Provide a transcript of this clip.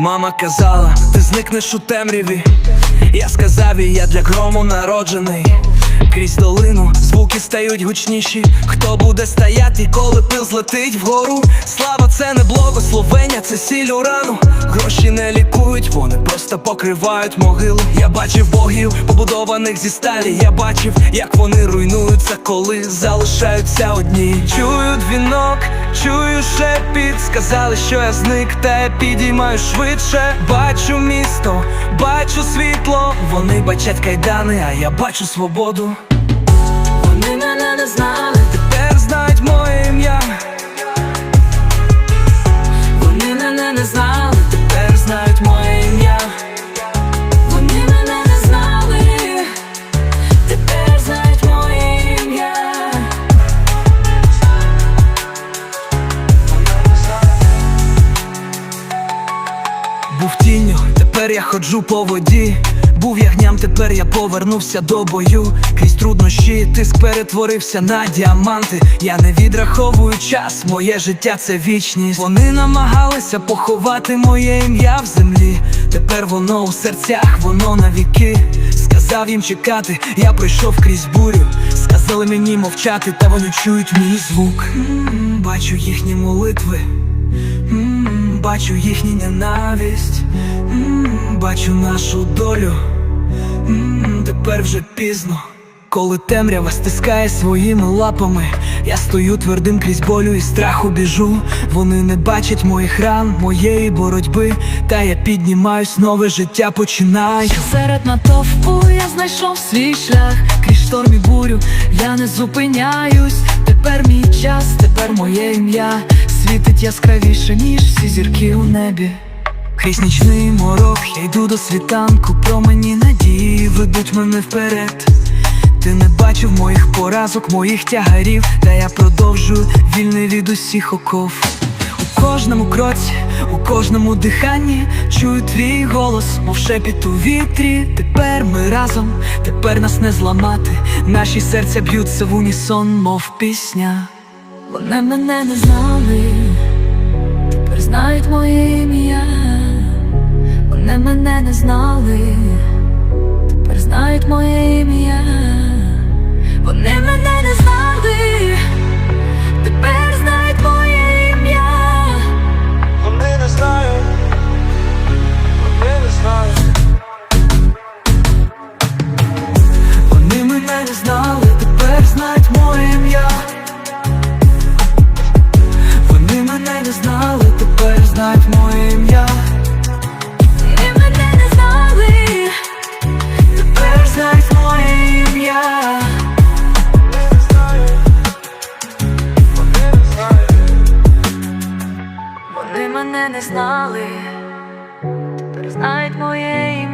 Мама казала, ти зникнеш у темряві. Я сказав їй, я для грому народжений. Крізь долину звуки стають гучніші. Хто буде стояти, коли пил злетить вгору? Слава, це не благословення, це сіль у рану. Гроші не лікують, вони просто покривають могилу. Бачив богів, побудованих зі сталі. Я бачив, як вони руйнуються, коли залишаються одні. Чую дзвінок, чую шепіт. Сказали, що я зник, та я підіймаю швидше. Бачу місто, бачу світло. Вони бачать кайдани, а я бачу свободу. Вони мене не знали, Тепер знають моє ім'я. вони мене не знали, Був тінню, тепер я ходжу по воді. Був ягням, тепер я повернувся до бою. Крізь труднощі тиск перетворився на діаманти. Я не відраховую час, моє життя це вічність. Вони намагалися поховати моє ім'я в землі. Тепер воно у серцях, воно навіки. Сказав їм чекати, я пройшов крізь бурю. Сказали мені мовчати, та вони чують мій звук. Бачу їхні молитви. Бачу їхню ненависть, бачу нашу долю. Тепер вже пізно. Коли темрява стискає своїми лапами, я стою твердим крізь болю і страху біжу. Вони не бачать моїх ран, моєї боротьби, та я піднімаюсь, нове життя починаю. Серед натовпу я знайшов свій шлях, крізь шторм і бурю, я не зупиняюсь. Тепер мій час, тепер моє ім'я світить яскравіше, ніж всі зірки у небі. Крізь нічний морок я йду до світанку, промені надії ведуть мене вперед. Ти не бачив моїх поразок, моїх тягарів, та я продовжую вільний від усіх оков. У кожному кроці, у кожному диханні чую твій голос, мов шепіт у вітрі. Тепер ми разом, тепер нас не зламати. Наші серця б'ються в унісон, мов пісня. Вони мене не знали, моє ім'я. Вони мене не знали, тепер знають моє ім'я. Мене не знали, тепер знають моє